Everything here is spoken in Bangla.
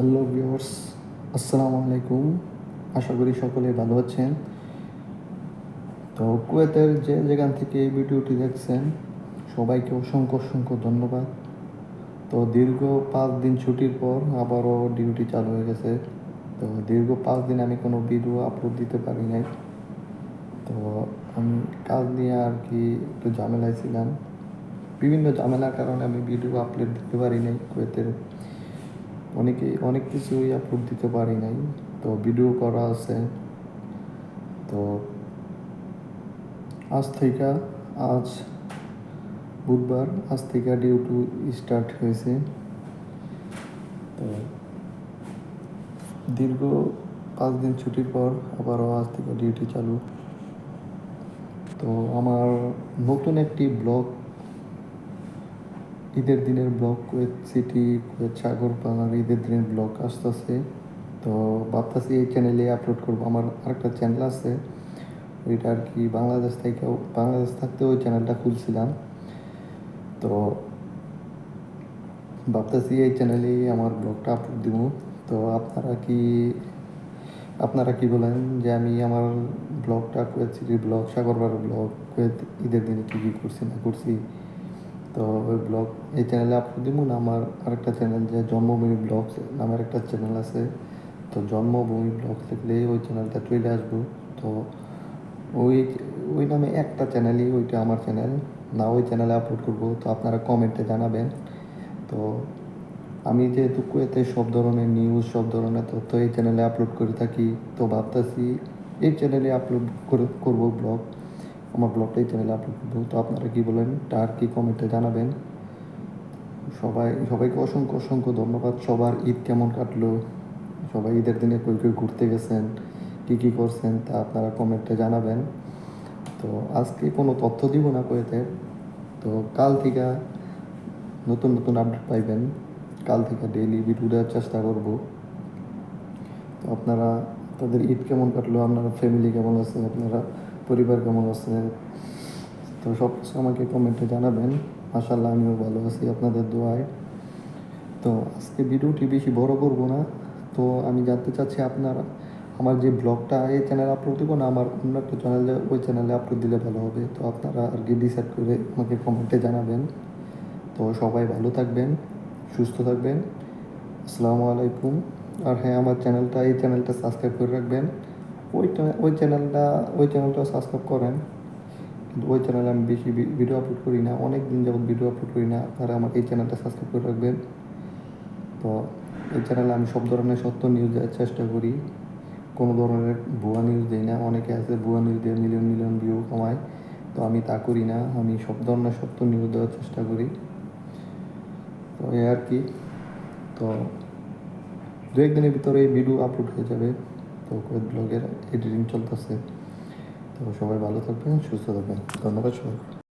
হ্যালো ভিউয়ার্স, আসসালামু আলাইকুম। আশা করি সকলে ভালো আছেন। তো কুয়েতের যে যেখান থেকে এই ভিডিওটি দেখছেন, সবাইকে অসংখ্য অসংখ্য ধন্যবাদ। তো দীর্ঘ পাঁচ দিন ছুটির পর আবারও ডিউটি চালু হয়ে গেছে। তো দীর্ঘ পাঁচ দিন আমি কোনো ভিডিও আপলোড দিতে পারি নাই। তো আমি কাজ নিয়ে আর কি একটু ঝামেলায় ছিলাম। বিভিন্ন ঝামেলার কারণে আমি ভিডিও আপলোড দিতে পারি নাই কুয়েতের। অনেকে, অনেক কিছুই আপলোড দিতে পারি নাই। তো ভিডিও করা আছে। তো আজ থেকে, আজ বুধবার, আজ থেকে ডিউটি স্টার্ট হয়েছে। তো দীর্ঘ পাঁচ দিন ছুটির পর আবারও আজ থেকে ডিউটি চালু। তো আমার নতুন একটি ব্লগ ঈদের দিনের ব্লগ কুয়েত সিটি কুয়েত সাগর পাহাড়, ঈদের দিনের ব্লগ আসতেছে। তো ভাবতেছি এই চ্যানেলে আপলোড করব। আমার আরেকটা চ্যানেল আছে। ওইটা আর কি বাংলাদেশ থেকে, বাংলাদেশ থাকতে ওই চ্যানেলটা খুলছিলাম। তো ভাবতেছি এই চ্যানেলেই আমার ব্লগটা আপলোড দিব। তো আপনারা কি আপনারা কি বলেন যে আমি আমার ব্লগটা কুয়েত সিটির ব্লগ সাগরবার ব্লগ কুয়েত ঈদের দিনে কী কী করছি, না করছি? তো ওই ব্লগ এই চ্যানেলে আপলোড দিব না আমার আরেকটা চ্যানেল যে জন্মভূমি ব্লগ নামের একটা চ্যানেল আছে। তো জন্মভূমি ব্লগ লিখলে ওই চ্যানেলটা চলে আসব। তো ওই ওই নামে একটা চ্যানেলই ওইটা আমার চ্যানেল না, ওই চ্যানেলে আপলোড করব, তো আপনারা কমেন্টে জানাবেন। তো আমি যেহেতু কুয়েতে সব ধরনের নিউজ সব ধরনের তথ্য এই চ্যানেলে আপলোড করে থাকি, তো ভাবতেছি এই চ্যানেলে আপলোড করে, করব ব্লগ আমার ব্লগটা এই চ্যানেলে আপলোড করব। তো আপনারা কী বলেন, তার কি কমেন্টে জানাবেন? সবাই, সবাইকে অসংখ্য অসংখ্য ধন্যবাদ। সবার ঈদ কেমন কাটলো? সবাই ঈদের দিনে কই কই ঘুরতে গেছেন? কী কী করছেন? তা আপনারা কমেন্টে জানাবেন। তো আজকে কোনো তথ্য দিব না কুয়েতে তো কাল থেকে নতুন নতুন আপডেট পাইবেন। কাল থেকে ডেইলি ভিডিও দেওয়ার চেষ্টা করব। তো আপনারা তাদের ঈদ কেমন কাটলো? আপনারা ফ্যামিলি কেমন আছে আপনারা পরিবার কেমন আছে? তো সব কিছু আমাকে কমেন্টে জানাবেন। মাসাল্লাহ আমিও ভালো আছি আপনাদের দোয়ায়। তো আজকে ভিডিওটি বেশি বড় করব না। তো আমি জানতে চাচ্ছি আপনারা, আমার যে ব্লগটা, এই চ্যানেলে আপলোড দেবো না? আমার অন্য একটা চ্যানেলে ওই চ্যানেলে আপলোড দিলে ভালো হবে। তো আপনারা আর কি ডিসাইড করে আমাকে কমেন্টে জানাবেন। তো সবাই ভালো থাকবেন, সুস্থ থাকবেন। আসসালামু আলাইকুম। আর হ্যাঁ আমার চ্যানেলটা এই চ্যানেলটা সাবস্ক্রাইব করে রাখবেন। ওইটা, ওই চ্যানেলটা ওই চ্যানেলটা সাবস্ক্রাইব করেন। কিন্তু ওই চ্যানেলে আমি বেশি ভিডিও আপলোড করি না অনেক দিন যাবত ভিডিও আপলোড করি না আপনারা আমার এই চ্যানেলটা সাবস্ক্রাইব করে রাখবেন। তো এই চ্যানেলে আমি সব ধরনের সত্য নিউজ দেওয়ার চেষ্টা করি। কোনো ধরনের ভুয়া নিউজ দিই না, অনেকে আছে ভুয়া নিউজ দিয়ে মিলিয়ন মিলিয়ন ভিউ কমায়। তো আমি তা করি না, আমি সব ধরনের সত্য নিউজ দেওয়ার চেষ্টা করি। তো এই আর কি। তো দু একদিনের ভিতরে এই ভিডিও আপলোড হয়ে যাবে। তো কোয়েত ব্লগের এডিটিং চলতেছে। তো সবাই ভালো থাকবেন সুস্থ থাকবেন। ধন্যবাদ সবাই